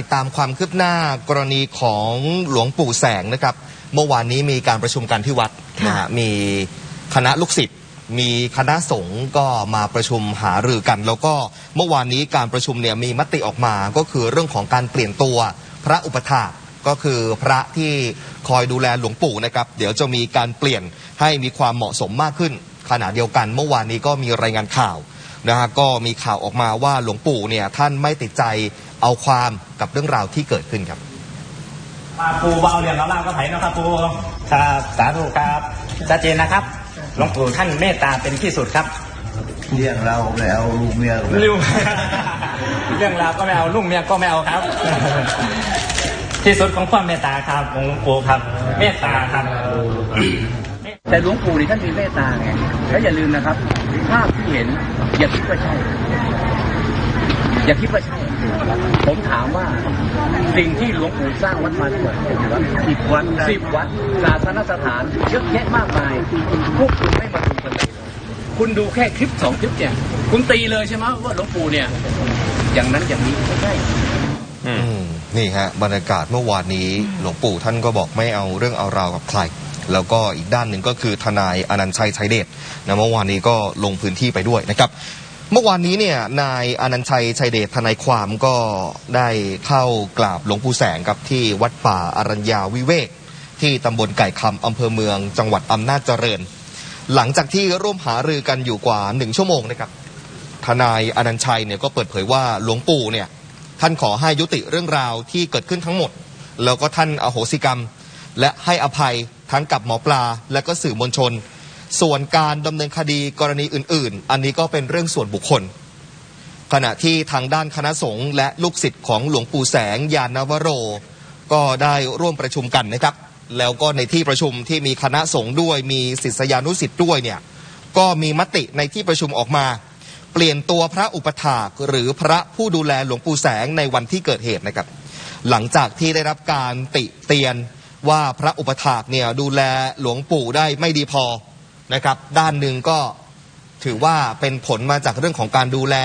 ติดตามความคืบหน้ากรณีของหลวงปู่แสงนะครับ เมื่อวานนี้มีการประชุมกันที่วัดค่ะนะฮะมีคณะลูกศิษย์มีคณะสงฆ์ก็มาประชุมหารือกัน แล้วก็เมื่อวานนี้การประชุมเนี่ยมีมติออกมาก็คือเรื่องของการเปลี่ยนตัวพระอุปถากก็คือพระที่คอยดูแลหลวงปู่นะครับ เดี๋ยวจะมีการเปลี่ยนให้มีความเหมาะสมมากขึ้นขณะเดียวกัน เมื่อวานนี้ก็มีรายงานข่าว นะฮะก็มีข่าวออกมาว่าหลวงปู่เนี่ยท่านไม่ติดใจเอาความกับเรื่องราวที่เกิดขึ้นครับมาปูเบาเรียนเราเล่าก็ไผ่นะครับปูครับสาธุครับชัดเจนนะครับหลวงปู่ท่านเมตตาเป็นที่สุดครับเรียกเราแล้วลูกเมียริ้วเรื่องราวก็ไม่เอาลุงเมียก็ไม่เอาครับ ที่สุดของความเมตตาครับของหลวงปู่ครับ เมตตาครับ แต่หลวงปู่นี่ท่านมีเมตตาไงแล้วอย่าลืมนะครับภาพที่เห็น อย่าคิดว่าใช่ อย่าคิดว่าใช่ ผมถามว่าสิ่งที่หลวงปู่สร้างวัดมาทั้งหมดสิบวัดสิบวัดศาสนสถานเยอะแยะมากมายพวกคุณไม่มาดูกันเลยคุณดูแค่คลิปสองคลิปเนี่ยคุณตีเลยใช่ไหมว่าหลวงปู่เนี่ย อย่างนั้นอย่างนี้ไม่ใช่นี่ฮะบรรยากาศเมื่อวานนี้หลวงปู่ท่านก็บอกไม่เอาเรื่องเอาราวกับใคร แล้วก็อีกด้านหนึ่งก็คือทนายอนันต์ชัยชัยเดชนะเมื่อวานนี้ก็ลงพื้นที่ไปด้วยนะครับเมื่อวานนี้เนี่ยนายอนันชัยชัยเดชทนายความก็ได้เข้ากราบหลวงปู่แสงครับที่วัดป่าอรัญญาวิเวก ที่ตำบลไก่คำอำเภอเมืองจังหวัดอำนาจเจริญ หลังจากที่ร่วมหารือกันอยู่กว่าหนึ่งชั่วโมงนะครับทนายอนันชัยเนี่ยก็เปิดเผยว่าหลวงปู่เนี่ยท่านขอให้ยุติเรื่องราวที่เกิดขึ้นทั้งหมด แล้วก็ท่านอโหสิกรรม และให้อภัย ทั้งกับหมอปลาและก็สื่อมวลชน ส่วนการดำเนินคดีกรณีอื่น ๆ อันนี้ก็เป็นเรื่องส่วนบุคคล ขณะที่ทางด้านคณะสงฆ์และลูกศิษย์ของหลวงปู่แสงยานวโร ก็ได้ร่วมประชุมกันนะครับ แล้วก็ในที่ประชุมที่มีคณะสงฆ์ด้วยมีศิษยานุศิษย์ด้วยเนี่ยก็มีมติในที่ประชุมออกมา เปลี่ยนตัวพระอุปถากหรือพระผู้ดูแลหลวงปู่แสงในวันที่เกิดเหตุนะครับ หลังจากที่ได้รับการติเตียน ว่าพระอุปถากเนี่ยดูแลหลวงปู่ได้ไม่ดีพอนะครับ ด้านหนึ่งก็ถือว่าเป็นผลมาจากเรื่องของการดูแล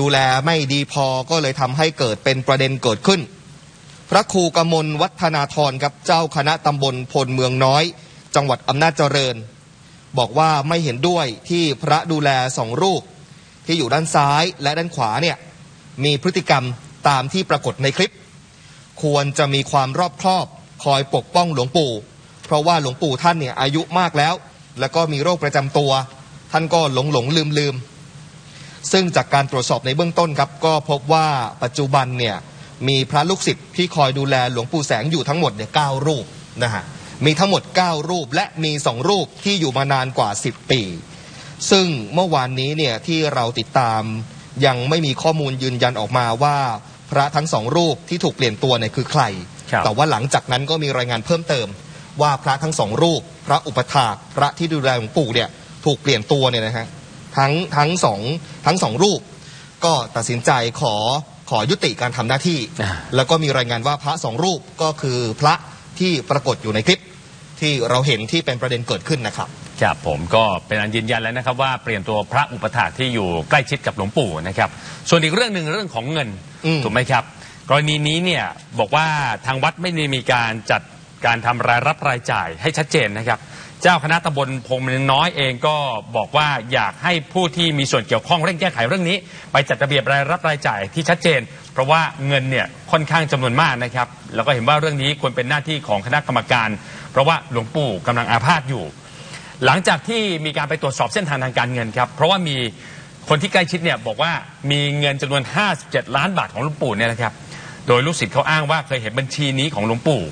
ดูแลไม่ดีพอก็เลยทำให้เกิดเป็นประเด็นเกิดขึ้น พระครูกมลวัฒนาธรครับเจ้าคณะตำบลพลเมืองน้อย จังหวัดอำนาจเจริญ บอกว่าไม่เห็นด้วยที่พระดูแลสองรูป ที่อยู่ด้านซ้ายและด้านขวาเนี่ยมีพฤติกรรมตามที่ปรากฏในคลิป ควรจะมีความรอบคอบ คอยปกป้องหลวงปู่ เพราะว่าหลวงปู่ท่านเนี่ยอายุมากแล้ว แล้วก็มีโรคประจำตัว ท่านก็หลงหลงลืมลืมซึ่งจากการตรวจสอบในเบื้องต้นครับก็พบว่าปัจจุบันเนี่ยมีพระลูกศิษย์ที่คอยดูแลหลวงปู่แสงอยู่ทั้งหมดเนี่ยเก้ารูปนะฮะมีทั้งหมด 9 รูปและมี2รูปที่อยู่มานานกว่า 10 ปี ซึ่งเมื่อวานนี้เนี่ยที่เราติดตามยังไม่มีข้อมูลยืนยันออกมาว่า พระทั้งสองรูปที่ถูกเปลี่ยนตัวเนี่ยคือใคร แต่ว่าหลังจากนั้นก็มีรายงานเพิ่มเติม ว่าพระทั้งสองรูป พระอุปถากพระที่ดูแลหลวงปู่เนี่ยถูกเปลี่ยนตัวเนี่ยนะฮะทั้งทั้งสองทั้งสองรูป ก็ตัดสินใจขอขอยุติการทำหน้าที่อ่าแล้วก็มีรายงานว่าพระสองรูปก็คือพระที่ปรากฏอยู่ในคลิป ที่เราเห็นที่เป็นประเด็นเกิดขึ้นนะครับครับผมก็เป็นอันยืนยันแล้วนะครับว่าเปลี่ยนตัวพระอุปถากที่อยู่ใกล้ชิดกับหลวงปู่นะครับ ส่วนอีกเรื่องหนึ่งเรื่องของเงินอืมถูกไหมครับ กรณีนี้เนี่ยบอกว่าทางวัดไม่ได้มีการจัดการทำรายรับรายจ่ายให้ชัดเจนนะครับ เจ้าคณะตำบลพงมน้อยเองก็บอกว่าอยากให้ผู้ที่มีส่วนเกี่ยวข้องเร่งแก้ไขเรื่องนี้ ไปจัดระเบียบรายรับรายจ่ายที่ชัดเจน เพราะว่าเงินเนี่ยค่อนข้างจำนวนมากนะครับ แล้วก็เห็นว่าเรื่องนี้ควรเป็นหน้าที่ของคณะกรรมการ เพราะว่าหลวงปู่กำลังอาพาธอยู่ หลังจากที่มีการไปตรวจสอบเส้นทางทางการเงินครับเพราะว่ามีคนที่ใกล้ชิดเนี่ยบอกว่ามีเงินจำนวน 57 ล้านบาทของหลวงปู่เนี่ยนะครับ โดยลูกศิษย์เขาอ้างว่าเคยเห็นบัญชีนี้ของหลวงปู่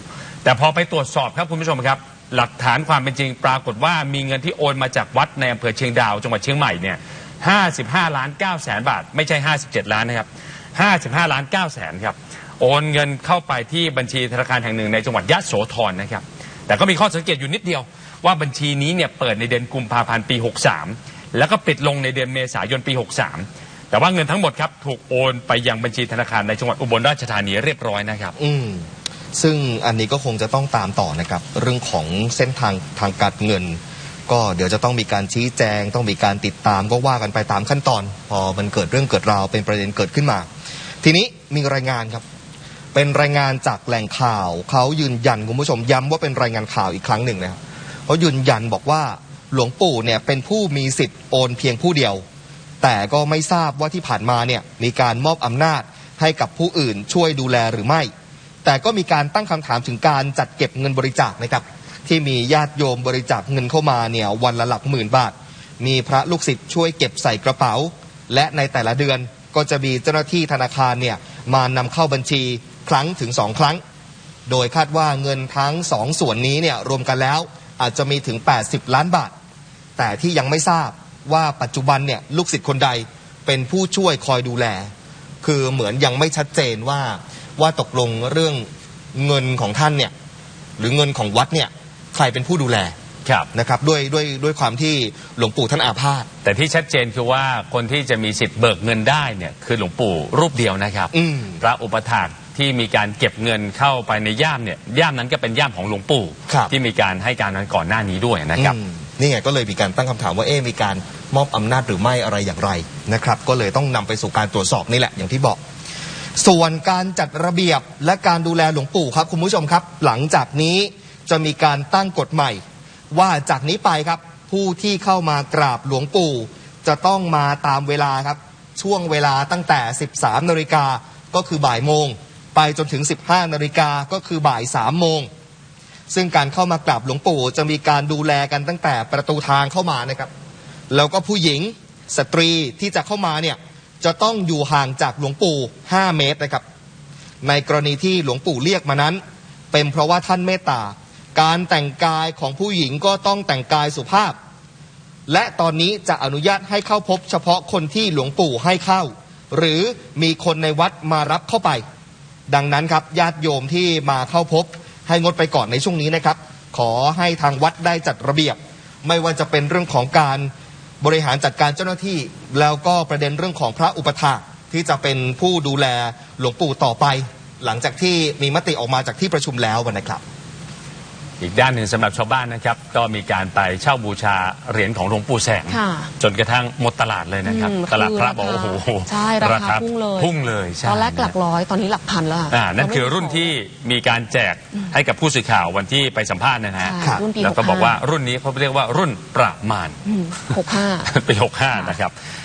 แต่พอไปตรวจสอบครับคุณผู้ชมครับ หลักฐานความเป็นจริงปรากฏว่ามีเงินที่โอนมาจากวัดในอำเภอเชียงดาวจังหวัดเชียงใหม่เนี่ย55ล้าน9แสนบาท ไม่ใช่ 57 ล้านนะครับ55ล้าน9แสนครับโอนเงินเข้าไปที่บัญชีธนาคารแห่งหนึ่งในจังหวัดยะโสธรนะครับ แต่ก็มีข้อสังเกตอยู่นิดเดียว ว่าบัญชีนี้เนี่ยเปิดในเดือนกุมภาพันธ์ปี 63 แล้วก็ปิดลงในเดือนเมษายนปี 63 แต่ว่าเงินทั้งหมดครับถูกโอนไปยังบัญชีธนาคารในจังหวัดอุบลราชธานีเรียบร้อยนะครับ อืมซึ่งอันนี้ก็คงจะต้องตามต่อนะครับ เรื่องของเส้นทางทางการเงิน ก็เดี๋ยวจะต้องมีการชี้แจง ต้องมีการติดตามก็ว่ากันไปตามขั้นตอน พอมันเกิดเรื่องเกิดราวเป็นประเด็นเกิดขึ้นมา ทีนี้มีรายงานครับ เป็นรายงานจากแหล่งข่าว เขายืนยันคุณผู้ชมย้ำว่าเป็นรายงานข่าวอีกครั้งหนึ่งนะครับเขายืนยันบอกว่าหลวงปู่เนี่ยเป็นผู้มีสิทธิ์โอนเพียงผู้เดียว แต่ก็ไม่ทราบว่าที่ผ่านมาเนี่ยมีการมอบอำนาจให้กับผู้อื่นช่วยดูแลหรือไม่ แต่ก็มีการตั้งคำถามถึงการจัดเก็บเงินบริจาคนะครับที่มีญาติโยมบริจาคเงินเข้ามาเนี่ยวันละหลักหมื่นบาท มีพระลูกศิษย์ช่วยเก็บใส่กระเป๋า และในแต่ละเดือนก็จะมีเจ้าหน้าที่ธนาคารเนี่ยมานำเข้าบัญชีครั้งถึงสองครั้ง โดยคาดว่าเงินทั้งสองส่วนนี้เนี่ยรวมกันแล้วอาจจะมีถึง 80 ล้านบาท แต่ที่ยังไม่ทราบ ว่าปัจจุบันเนี่ยลูกศิษย์คนใดเป็นผู้ช่วยคอยดูแล คือเหมือนยังไม่ชัดเจนว่าว่าตกลงเรื่องเงินของท่านเนี่ยหรือเงินของวัดเนี่ยใครเป็นผู้ดูแลครับนะครับด้วยด้วยด้วยความที่หลวงปู่ท่านอาพาธแต่ที่ชัดเจนคือว่าคนที่จะมีสิทธิ์เบิกเงินได้เนี่ยคือหลวงปู่รูปเดียวนะครับอืมพระอุปถากที่มีการเก็บเงินเข้าไปในย่ามเนี่ยย่ามนั้นก็เป็นย่ามของหลวงปู่ครับที่มีการให้การนั้นก่อนหน้านี้ด้วยนะครับอืม นี่ไงก็เลยมีการตั้งคำถามว่าเอ๊มีการมอบอำนาจหรือไม่อะไรอย่างไรนะครับก็เลยต้องนำไปสู่การตรวจสอบนี่แหละอย่างที่บอก ส่วนการจัดระเบียบและการดูแลหลวงปู่ครับคุณผู้ชมครับ หลังจากนี้จะมีการตั้งกฎใหม่ ว่าจากนี้ไปครับผู้ที่เข้ามากราบหลวงปู่ จะต้องมาตามเวลาครับช่วงเวลาตั้งแต่ 13นาฬิกาก็คือบ่ายโมง ไปจนถึง 15นาฬิกาก็คือบ่าย3โมง ซึ่งการเข้ามากราบหลวงปู่จะมีการดูแลกันตั้งแต่ประตูทางเข้ามานะครับ แล้วก็ผู้หญิงสตรีที่จะเข้ามาเนี่ยจะต้องอยู่ห่างจากหลวงปู่ 5 เมตรนะครับ ในกรณีที่หลวงปู่เรียกมานั้น เป็นเพราะว่าท่านเมตตา การแต่งกายของผู้หญิงก็ต้องแต่งกายสุภาพ และตอนนี้จะอนุญาตให้เข้าพบเฉพาะคนที่หลวงปู่ให้เข้า หรือมีคนในวัดมารับเข้าไป ดังนั้นครับญาติโยมที่มาเข้าพบ ให้งดไปก่อนในช่วงนี้นะครับ ขอให้ทางวัดได้จัดระเบียบ ไม่ว่าจะเป็นเรื่องของการบริหารจัดการเจ้าหน้าที่ แล้วก็ประเด็นเรื่องของพระอุปถาที่จะเป็นผู้ดูแลหลวงปู่ต่อไป หลังจากที่มีมติออกมาจากที่ประชุมแล้วนะครับ อีกด้านหนึ่งสำหรับชาวบ้านนะครับ ก็มีการไปเช่าบูชาเหรียญของหลวงปู่แสง ค่ะจนกระทั่งหมดตลาดเลยนะครับ อืมตลาดพระคือบอกว่าโอ้โหใช่ราคาพุ่งเลยพุ่งเลยใช่ตอนแรกหลักร้อยตอนนี้หลักพันแล้วะอ่านั่นคือรุ่นที่มีการแจกให้กับผู้สื่อข่าววันที่ไปสัมภาษณ์นะฮะใช่ครับรุ่นปีแล้วก็65บอกว่ารุ่นนี้เขาเรียกว่ารุ่นประมาณ หกห้า ปี65 นะครับ